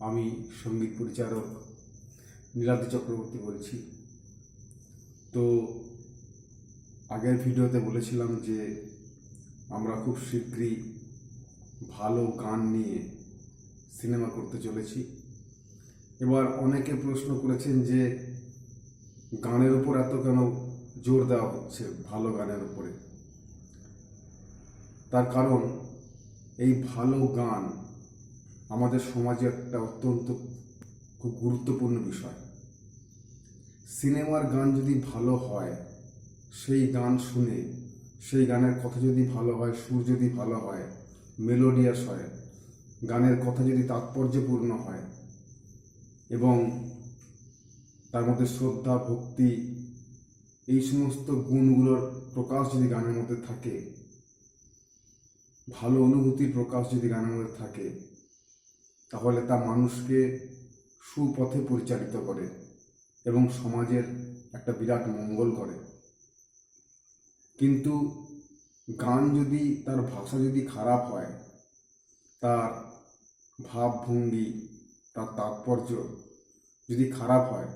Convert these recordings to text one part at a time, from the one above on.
আমি সংগীত পরিচালক নীলাদ্রি চক্রবর্তী বলছি। তো আগের ভিডিওতে বলেছিলাম যে আমরা খুব শীঘ্রই ভালো গান নিয়ে সিনেমা করতে চলেছি। এবার অনেকে প্রশ্ন করেছেন যে গানের উপর এত কেন জোর দেওয়া হচ্ছে ভালো গানের উপরে? তার কারণ এই ভালো গান আমাদের সমাজে একটা অত্যন্ত খুব গুরুত্বপূর্ণ বিষয়। সিনেমার গান যদি ভালো হয়, সেই গান শুনে, সেই গানের কথা যদি ভালো হয়, সুর যদি ভালো হয়, মেলোডিয়াস হয়, গানের কথা যদি তাৎপর্যপূর্ণ হয় এবং তার মধ্যে শ্রদ্ধা, ভক্তি, এই সমস্ত গুণগুলোর প্রকাশ যদি গানের মধ্যে থাকে, ভালো অনুভূতির প্রকাশ যদি গানের মধ্যে থাকে তাহলে তা মানুষকে সুপথে পরিচালিত করে এবং সমাজের একটা বিরাট মঙ্গল করে। কিন্তু গান যদি, তার ভাষা যদি খারাপ হয়, তার ভাবভঙ্গি, তার তাৎপর্য যদি খারাপ হয়,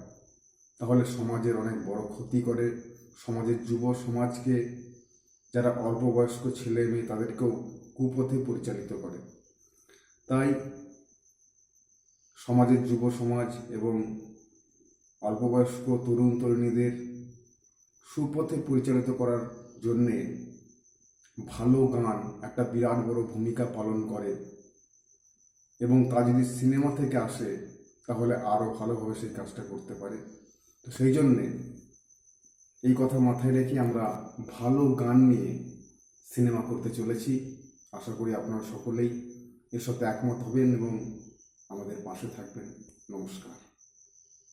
তাহলে সমাজের অনেক বড় ক্ষতি করে। সমাজের যুব সমাজকে, যারা অল্প বয়স্ক ছেলে মেয়ে, তাদেরকেও কুপথে পরিচালিত করে। তাই সমাজের যুব সমাজ এবং অল্প বয়স্ক তরুণ তরুণীদের সুপথে পরিচালিত করার জন্যে ভালো গান একটা বিরাট বড় ভূমিকা পালন করে। এবং তা যদি সিনেমা থেকে আসে, তাহলে আরও ভালোভাবে সেই কাজটা করতে পারে। তো সেই জন্যে এই কথা মাথায় রেখে আমরা ভালো গান নিয়ে সিনেমা করতে চলেছি। আশা করি আপনারা সকলেই এর সাথে একমত হবেন এবং পাশে থাকবেন। নমস্কার।